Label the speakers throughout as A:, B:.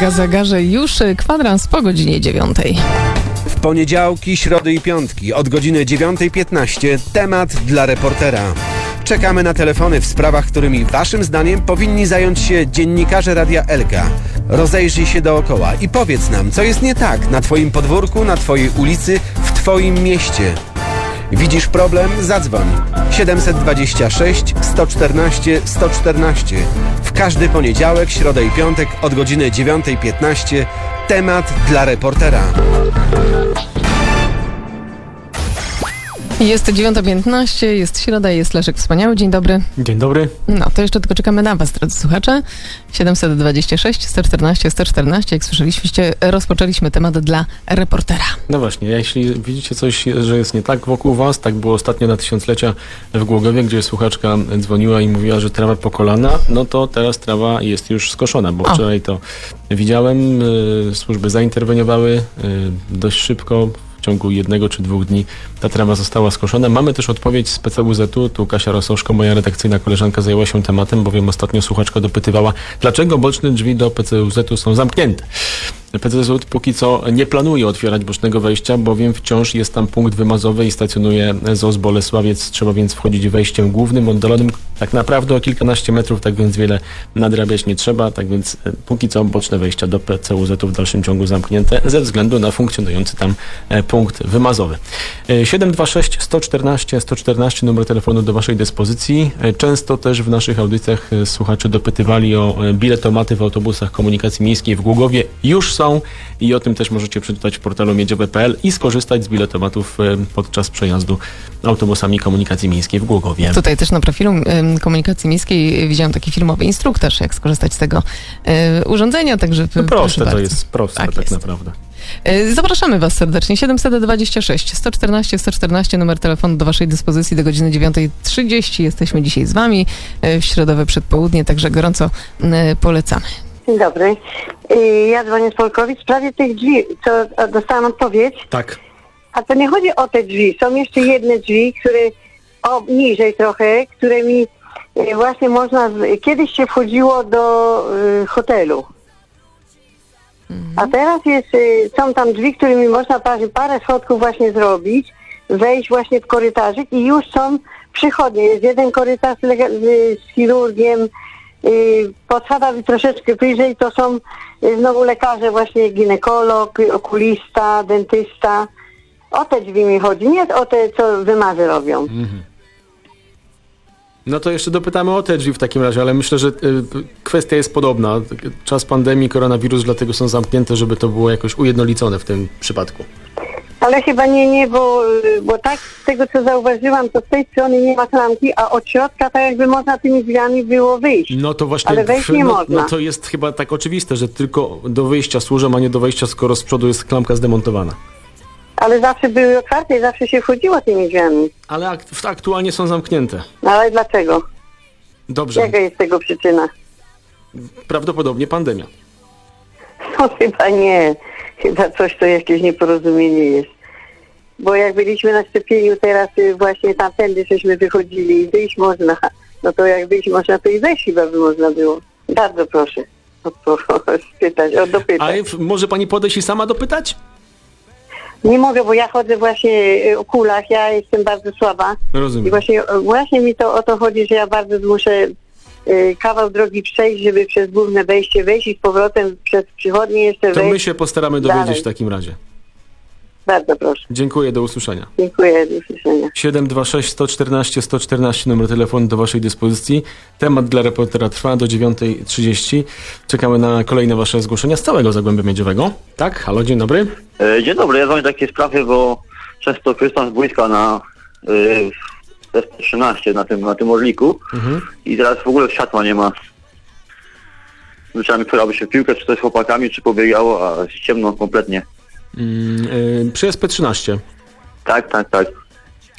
A: Aga Zagarze już y, kwadrans po godzinie dziewiątej.
B: W poniedziałki, środy i piątki od godziny 9.15 temat dla reportera. Czekamy na telefony w sprawach, którymi waszym zdaniem powinni zająć się dziennikarze Radia Elka. Rozejrzyj się dookoła i powiedz nam, co jest nie tak na twoim podwórku, na twojej ulicy, w twoim mieście. Widzisz problem? Zadzwoń. 726 114 114. W każdy poniedziałek, środę i piątek od godziny 9.15 temat dla reportera.
A: Jest 9.15, jest środa, jest Leszek Wspaniały. Dzień dobry.
C: Dzień dobry.
A: No, to jeszcze tylko czekamy na Was, drodzy słuchacze. 726 114 114. Jak słyszeliście, rozpoczęliśmy temat dla reportera.
C: No właśnie, jeśli widzicie coś, że jest nie tak wokół was, tak było ostatnio na tysiąclecia w Głogowie, gdzie słuchaczka dzwoniła i mówiła, że trawa po kolana, no to teraz trawa jest już skoszona, bo
A: O.
C: wczoraj to widziałem, y, służby zainterweniowały y, dość szybko, w ciągu jednego czy dwóch dni ta trawa została skoszona. Mamy też odpowiedź z PCWZ-u, tu Kasia Rososzko, moja redakcyjna koleżanka zajęła się tematem, bowiem ostatnio słuchaczka dopytywała, dlaczego boczne drzwi do PCWZ-u są zamknięte. PCZ póki co nie planuje otwierać bocznego wejścia, bowiem wciąż jest tam punkt wymazowy i stacjonuje ZOZ Bolesławiec. Trzeba więc wchodzić wejściem głównym, oddalonym tak naprawdę o kilkanaście metrów, tak więc wiele nadrabiać nie trzeba. Tak więc e, póki co boczne wejścia do PCUZ-u w dalszym ciągu zamknięte ze względu na funkcjonujący tam e, punkt wymazowy. E, 726 114 114 numer telefonu do Waszej dyspozycji. E, Często też w naszych audycjach słuchacze dopytywali o biletomaty w autobusach komunikacji miejskiej w Głogowie. Już są i o tym też możecie przeczytać w portalu miedziowe.pl i skorzystać z biletomatów podczas przejazdu autobusami komunikacji miejskiej w Głogowie.
A: Tutaj też na profilu komunikacji miejskiej widziałam taki filmowy instruktaż, jak skorzystać z tego e, urządzenia, także
C: No proste to jest, proste
A: Tak
C: tak,
A: jest.
C: naprawdę.
A: E, Zapraszamy Was serdecznie. 726 114 114 numer telefonu do Waszej dyspozycji do godziny 9.30. Jesteśmy dzisiaj z Wami e, w środowe przedpołudnie, także gorąco polecamy.
D: Dzień dobry. Ja dzwonię z Polkowic w sprawie tych drzwi, co dostałam odpowiedź.
C: Tak.
D: A to nie chodzi o te drzwi. Są jeszcze jedne drzwi, które o, niżej trochę, którymi y, właśnie można. Kiedyś się wchodziło do y, hotelu. A teraz jest, y, są tam drzwi, którymi można parę, parę schodków właśnie zrobić, wejść właśnie w korytarzyk i już są przychodnie. Jest jeden korytarz z, z, chirurgiem, y, podsada troszeczkę wyżej to są y, znowu lekarze, właśnie ginekolog, y, okulista, dentysta. O te drzwi mi chodzi, nie o te, co wymazy robią.
C: No to jeszcze dopytamy o te drzwi w takim razie, ale myślę, że y, kwestia jest podobna. Czas pandemii, koronawirus, dlatego są zamknięte, żeby to było jakoś ujednolicone w tym przypadku.
D: Ale chyba nie, nie, bo, bo tak z tego co zauważyłam, to z tej strony nie ma klamki, a od środka tak jakby można tymi drzwiami było wyjść.
C: No to właśnie,
D: Ale wejść nie
C: no,
D: można.
C: no to jest chyba tak oczywiste, że tylko do wyjścia służą, a nie do wejścia, skoro z przodu jest klamka zdemontowana.
D: Ale zawsze były otwarte i zawsze się wchodziło tymi drzwiami.
C: Ale ak- w- aktualnie są zamknięte.
D: No ale dlaczego?
C: Dobrze,
D: Jaka jest tego przyczyna?
C: prawdopodobnie pandemia.
D: No chyba nie. Chyba coś to jakieś nieporozumienie jest. Bo jak byliśmy na szczepieniu teraz y, właśnie tamtędy żeśmy wychodzili i wyjść można. No to jak wyjść można, to i wejść chyba by można było. Bardzo proszę. Spytać, o, dopytać.
C: Ale w- może pani podejść i sama dopytać?
D: Nie mogę, bo ja chodzę właśnie y, o kulach, ja jestem bardzo słaba. I
C: Rozumiem.
D: właśnie, właśnie mi to o to chodzi, że ja bardzo muszę y, kawał drogi przejść, żeby przez główne wejście wejść i z powrotem przez przychodnie jeszcze
C: To
D: wejść.
C: my się postaramy dowiedzieć
D: Dalej.
C: w takim razie.
D: Bardzo proszę.
C: Dziękuję, do usłyszenia.
D: Dziękuję, do usłyszenia.
C: 726 114 114 numer telefonu do Waszej dyspozycji. Temat dla reportera trwa do 9.30. Czekamy na kolejne Wasze zgłoszenia z całego Zagłębia Miedziowego. Tak, halo, dzień dobry.
E: E, Dzień dobry, ja dzwonię takie sprawy, bo często korzystam z boiska na y, 13 na tym, na tym orliku
C: Mhm.
E: i teraz w ogóle światła nie ma. Zwyczajnie któraby się w piłkę, czy to z chłopakami, czy pobiegało, a jest ciemno kompletnie.
C: Mm, y, przy SP13.
E: Tak, tak, tak.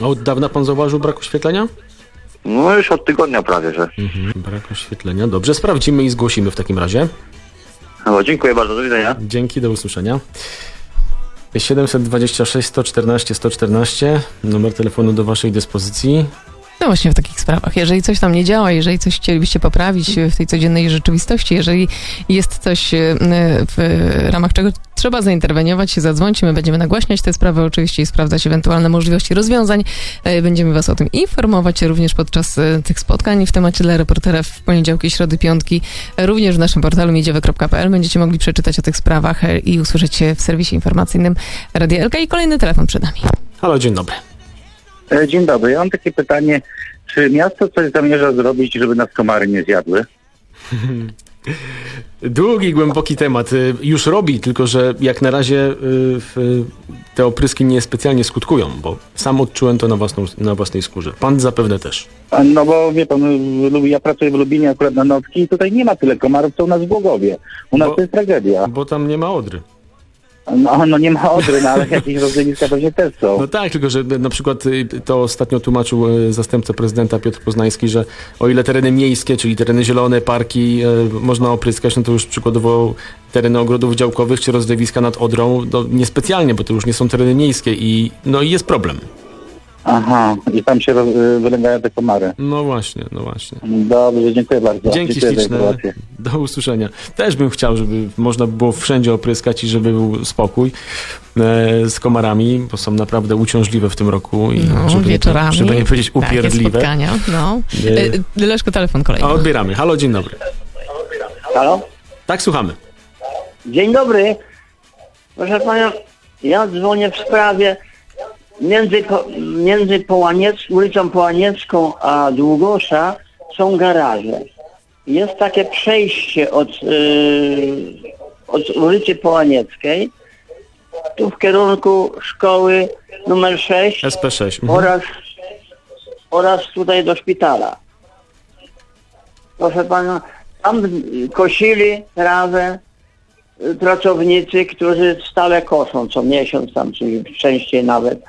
C: A Od dawna Pan zauważył brak oświetlenia?
E: No już od tygodnia prawie, że.
C: Mhm. Brak oświetlenia. Dobrze, sprawdzimy i zgłosimy w takim razie.
E: No, dziękuję bardzo, do widzenia.
C: Dzięki, do usłyszenia. 726 114 114 numer telefonu do Waszej dyspozycji.
A: No właśnie w takich sprawach. Jeżeli coś tam nie działa, jeżeli coś chcielibyście poprawić w tej codziennej rzeczywistości, jeżeli jest coś e, w ramach czego trzeba zainterweniować, zadzwońcie, my będziemy nagłaśniać te sprawy oczywiście i sprawdzać ewentualne możliwości rozwiązań. E, Będziemy was o tym informować również podczas e, tych spotkań w temacie dla reportera w poniedziałki, środy, piątki. Również w naszym portalu miedziowe.pl będziecie mogli przeczytać o tych sprawach i usłyszeć się w serwisie informacyjnym Radia LK i kolejny telefon przed nami.
C: Halo, dzień dobry.
F: E, Dzień dobry. Ja mam takie pytanie. Czy miasto coś zamierza zrobić, żeby nas komary nie zjadły?
C: Długi, głęboki temat. Y, Już robi, tylko że jak na razie w- te opryski nie specjalnie skutkują, bo sam odczułem to na, własną, na własnej skórze. Pan zapewne też.
F: No bo wie pan, ja pracuję w Lubinie akurat na nocki i tutaj nie ma tyle komarów, co u nas w Głogowie. U nas
C: Bo-
F: to jest tragedia.
C: Bo tam nie ma odry.
F: No, no nie ma odry, no ale jakieś rozlewiska pewnie też są.
C: No tak, tylko że na przykład y, to ostatnio tłumaczył y, zastępca prezydenta Piotr Poznański, że o ile tereny miejskie, czyli tereny zielone, parki y, można opryskać, no to już przykładowo tereny ogrodów działkowych czy rozlewiska nad Odrą, no niespecjalnie, bo to już nie są tereny miejskie i no i jest problem.
F: Aha, i tam się wylęgają te komary.
C: No właśnie, no właśnie.
F: Dobrze, dziękuję bardzo.
C: Dzięki
F: dziękuję
C: śliczne. Do usłyszenia. Też bym chciał, żeby można było wszędzie opryskać i żeby był spokój e, z komarami, bo są naprawdę uciążliwe w tym roku i
A: No,
C: żeby, nie,
A: wieczorami.
C: żeby nie powiedzieć
A: Takie
C: upierdliwe.
A: spotkania, no.
C: Nie.
A: E, Leszko, telefon kolejny.
C: A odbieramy. Halo, dzień dobry.
E: Halo?
C: Tak, słuchamy.
E: Dzień dobry. Proszę pana, ja dzwonię w sprawie między, między Połaniec, ulicą Połaniecką a Długosza są garaże. Jest takie przejście od, yy, od ulicy Połanieckiej tu w kierunku szkoły numer 6
C: SP6. Mhm.
E: oraz, oraz tutaj do szpitala. Proszę pana, tam kosili trawę pracownicy, którzy stale koszą co miesiąc tam, czy częściej nawet.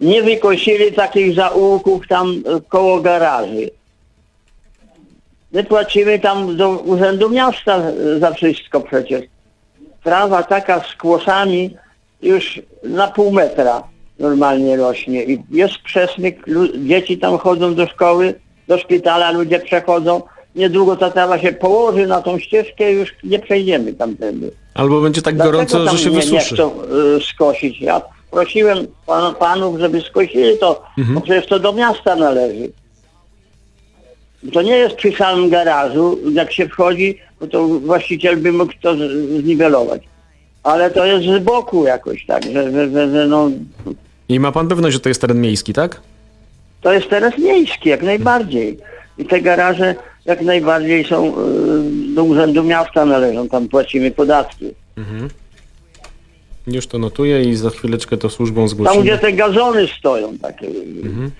E: Nie wykosili takich zaułków tam y, koło garaży. My płacimy tam do Urzędu Miasta za wszystko przecież. Trawa taka z kłosami już na pół metra normalnie rośnie i jest przesmyk, dzieci tam chodzą do szkoły, do szpitala ludzie przechodzą. Niedługo ta trawa się położy na tą ścieżkę i już nie przejdziemy tamtędy.
C: Albo będzie tak
E: Dlaczego
C: gorąco,
E: tam
C: że się
E: nie, nie
C: wysuszy.
E: chcą y, skosić? Ja prosiłem pan, panów, żeby skosili to,
C: Mhm.
E: bo przecież to do miasta należy. To nie jest przy samym garażu, jak się wchodzi, bo to właściciel by mógł to zniwelować. Ale to jest z boku jakoś tak, że, że, że, że no,
C: I ma pan pewność, że to jest teren miejski, tak?
E: to jest teraz miejski, jak najbardziej. I te garaże jak najbardziej są y, do Urzędu Miasta należą, tam płacimy podatki.
C: Już to notuję i za chwileczkę to służbą
E: Tam,
C: zgłosimy.
E: gdzie te gazony stoją takie.
C: Mhm.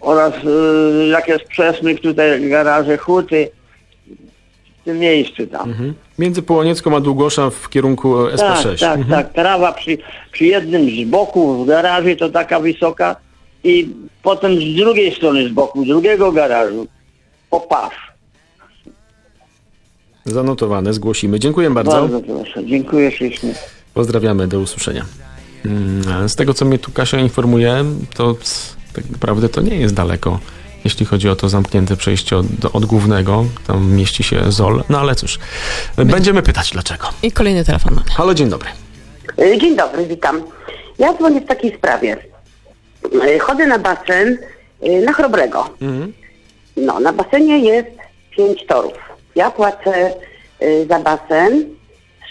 E: Oraz y, jak jest przesmyk, tutaj garaże, huty. W tym miejscu tam.
C: Mhm. Między Połaniecką a Długosza w kierunku e,
E: Tak,
C: SP6.
E: tak, tak. Trawa przy, przy jednym z boku w garażu to taka wysoka i potem z drugiej strony z boku, z drugiego garażu popaw.
C: Zanotowane, zgłosimy. Dziękuję bardzo.
E: Bardzo proszę. Dziękuję ślicznie.
C: Pozdrawiamy, do usłyszenia. Mm, Z tego, co mnie tu Kasia informuje, to tak naprawdę to nie jest daleko. Jeśli chodzi o to zamknięte przejście od, od głównego, tam mieści się ZOL. No ale cóż, będziemy pytać dlaczego.
A: I kolejny telefon mamy.
C: Halo, dzień dobry.
G: Y, Dzień dobry, witam. Ja dzwonię w takiej sprawie. Y, Chodzę na basen y, na Chrobrego. No, na basenie jest pięć torów. Ja płacę za basen,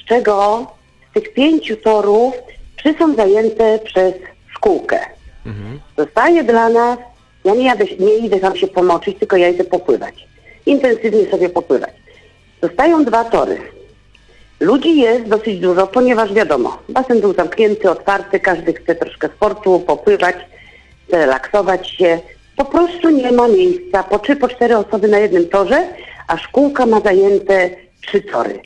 G: z czego tych pięciu torów trzy są zajęte przez szkółkę. Zostaje dla nas, ja nie, jadę, nie idę tam się pomoczyć, tylko ja idę popływać. Intensywnie sobie popływać. Zostają dwa tory. Ludzi jest dosyć dużo, ponieważ wiadomo, basen był zamknięty, otwarty, każdy chce troszkę sportu, popływać, relaksować się. Po prostu nie ma miejsca. Po trzy, po cztery osoby na jednym torze, a szkółka ma zajęte trzy tory.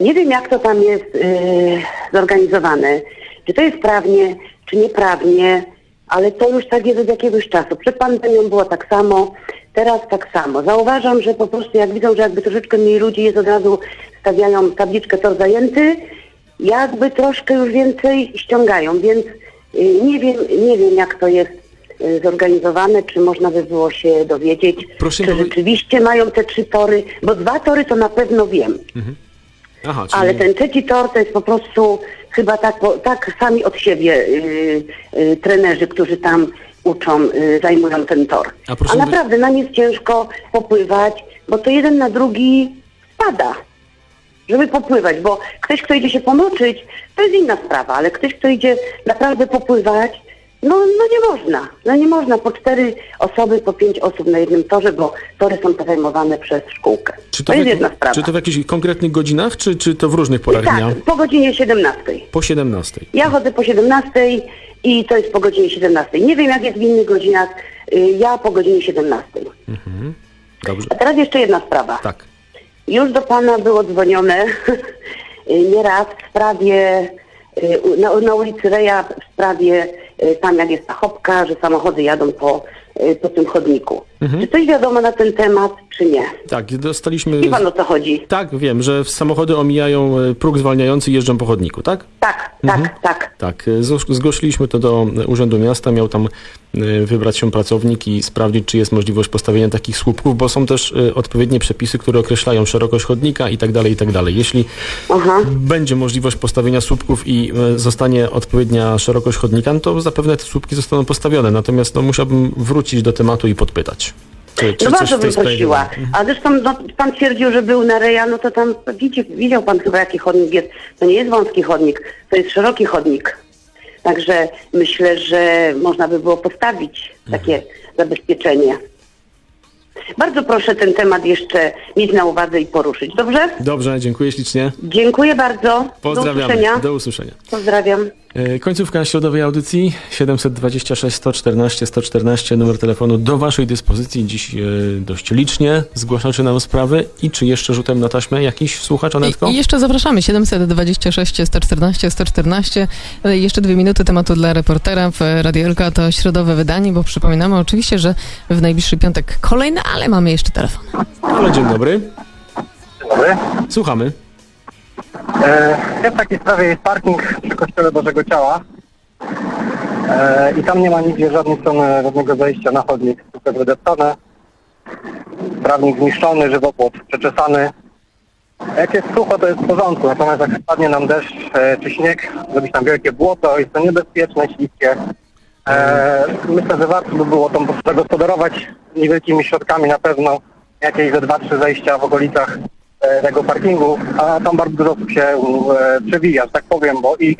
G: Nie wiem, jak to tam jest yy, zorganizowane. Czy to jest prawnie, czy nieprawnie, ale to już tak jest od jakiegoś czasu. Przed pandemią było tak samo, teraz tak samo. Zauważam, że po prostu jak widzą, że jakby troszeczkę mniej ludzi jest, od razu stawiają tabliczkę tor zajęty, jakby troszkę już więcej ściągają, więc y, nie wiem, nie wiem jak to jest y, zorganizowane, czy można by było się dowiedzieć,
C: Proszę
G: czy
C: powie-
G: rzeczywiście mają te trzy tory, bo dwa tory to na pewno wiem,
C: Aha, czyli...
G: ale ten trzeci tor to jest po prostu chyba tak, po- tak sami od siebie y, y, trenerzy, którzy tam uczą, y, zajmują ten tor.
C: A
G: A naprawdę na nie jest ciężko popływać, bo to jeden na drugi spada żeby popływać, bo ktoś, kto idzie się pomoczyć, to jest inna sprawa, ale ktoś, kto idzie naprawdę popływać, no, no nie można. No nie można po cztery osoby, po pięć osób na jednym torze, bo tory są zajmowane przez szkółkę.
C: Czy
G: to,
C: to,
G: jest
C: w,
G: jedna sprawa.
C: czy to w jakichś konkretnych godzinach, czy, czy to w różnych porach
G: tak,
C: dnia?
G: po godzinie 17.
C: Po 17.
G: Ja chodzę po 17 i to jest po godzinie 17. Nie wiem, jak jest w innych godzinach. Y, Ja po godzinie 17.
C: Dobrze.
G: A teraz jeszcze jedna sprawa.
C: Tak.
G: Już do pana było dzwonione nieraz w sprawie y, na, na ulicy Reja, w sprawie y, tam jak jest ta chopka, że samochody jadą po, y, po tym chodniku. Czy coś wiadomo na ten temat, czy nie?
C: Tak, dostaliśmy...
G: Wie pan o co chodzi?
C: Tak, wiem, że samochody omijają e, próg zwalniający i jeżdżą po chodniku, tak?
G: Tak, tak, tak.
C: Tak, e, zgłos- zgłosiliśmy to do e, Urzędu Miasta, miał tam e, wybrać się pracownik i sprawdzić, czy jest możliwość postawienia takich słupków, bo są też odpowiednie przepisy, które określają szerokość chodnika i tak dalej, i tak dalej. Jeśli
G: Aha.
C: będzie możliwość postawienia słupków i zostanie odpowiednia szerokość chodnika, no to zapewne te słupki zostaną postawione, natomiast no, musiałbym wrócić do tematu i podpytać. Czy, czy
G: No bardzo bym prosiła.
C: było.
G: A zresztą no, pan twierdził, że był na Reja, no to tam widzi, widział pan chyba jaki chodnik jest. To nie jest wąski chodnik, to jest szeroki chodnik. Także myślę, że można by było postawić takie zabezpieczenie. Bardzo proszę ten temat jeszcze mieć na uwadze i poruszyć. Dobrze?
C: Dobrze, dziękuję ślicznie.
G: Dziękuję bardzo. Do
C: Pozdrawiamy.
G: usłyszenia.
C: Do usłyszenia.
G: Pozdrawiam.
C: E, Końcówka środowej audycji 726 114 114 numer telefonu do Waszej dyspozycji. Dziś e, dość licznie zgłaszacie nam sprawy i czy jeszcze rzutem na taśmę jakiś słuchacz, Anetko?
A: I, I jeszcze zapraszamy 726 114 114. E, Jeszcze dwie minuty tematu dla reportera w Radio Elka to środowe wydanie, bo przypominamy oczywiście, że w najbliższy piątek kolejne, ale mamy jeszcze telefon.
C: Ale dzień dobry.
F: Dobry.
C: Słuchamy.
F: E, w takiej sprawie jest parking przy Kościele Bożego Ciała e, i tam nie ma nigdzie żadnej strony, żadnego zejścia na chodnik. Tylko wydeptane, trawnik zniszczony, żywopłot przeczesany. Jak jest sucho, to jest w porządku, natomiast jak spadnie nam deszcz e, czy śnieg, zrobić tam wielkie błoto, jest to niebezpieczne, śliskie. E, myślę, że warto by było to zagospodarować niewielkimi środkami na pewno, jakieś ze dwa, trzy zejścia w okolicach tego parkingu, a tam bardzo dużo osób się e, przewija, że tak powiem, bo i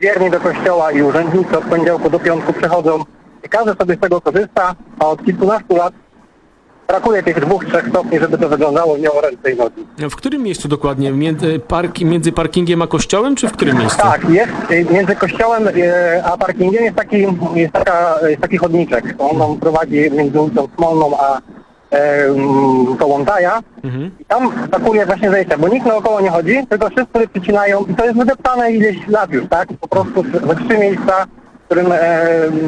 F: wierni do kościoła i urzędnicy od poniedziałku do piątku przychodzą i każdy sobie z tego korzysta, a od kilkunastu lat brakuje tych dwóch, trzech stopni, żeby to wyglądało, miało ręce i nogi.
C: W którym miejscu dokładnie? Między, park, między parkingiem a kościołem, czy w którym miejscu?
F: Tak, jest e, między kościołem e, a parkingiem jest taki, jest taka, jest taki chodniczek. On prowadzi między ulicą Smolną a e, Kołątaja.
C: Mhm.
F: I tam brakuje właśnie zejścia, bo nikt naokoło nie chodzi, tylko wszyscy przycinają i to jest wydeptane ileś lat już, tak? Po prostu we trzy miejsca, w którym e,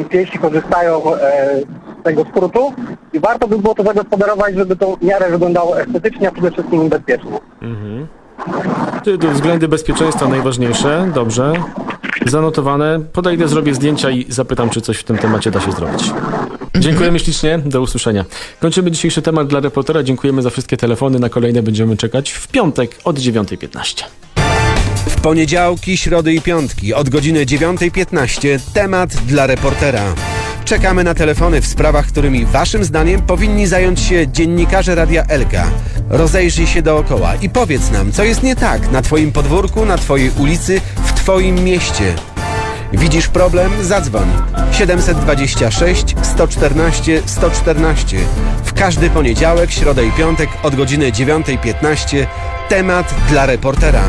F: piesi korzystają e, z tego skrótu i warto by było to zagospodarować, żeby to w miarę wyglądało estetycznie, a przede wszystkim bezpiecznie.
C: Ty, tu względy bezpieczeństwa najważniejsze. Dobrze. Zanotowane. Podejdę, zrobię zdjęcia i zapytam, czy coś w tym temacie da się zrobić. Dziękujemy ślicznie. Do usłyszenia. Kończymy dzisiejszy temat dla reportera. Dziękujemy za wszystkie telefony. Na kolejne będziemy czekać w piątek od 9.15.
B: W poniedziałki, środy i piątki od godziny 9.15 temat dla reportera. Czekamy na telefony w sprawach, którymi waszym zdaniem powinni zająć się dziennikarze Radia Elka. Rozejrzyj się dookoła i powiedz nam, co jest nie tak na twoim podwórku, na twojej ulicy, w twoim mieście. Widzisz problem? Zadzwoń. 726 114 114. W każdy poniedziałek, środę i piątek od godziny 9.15 temat dla reportera.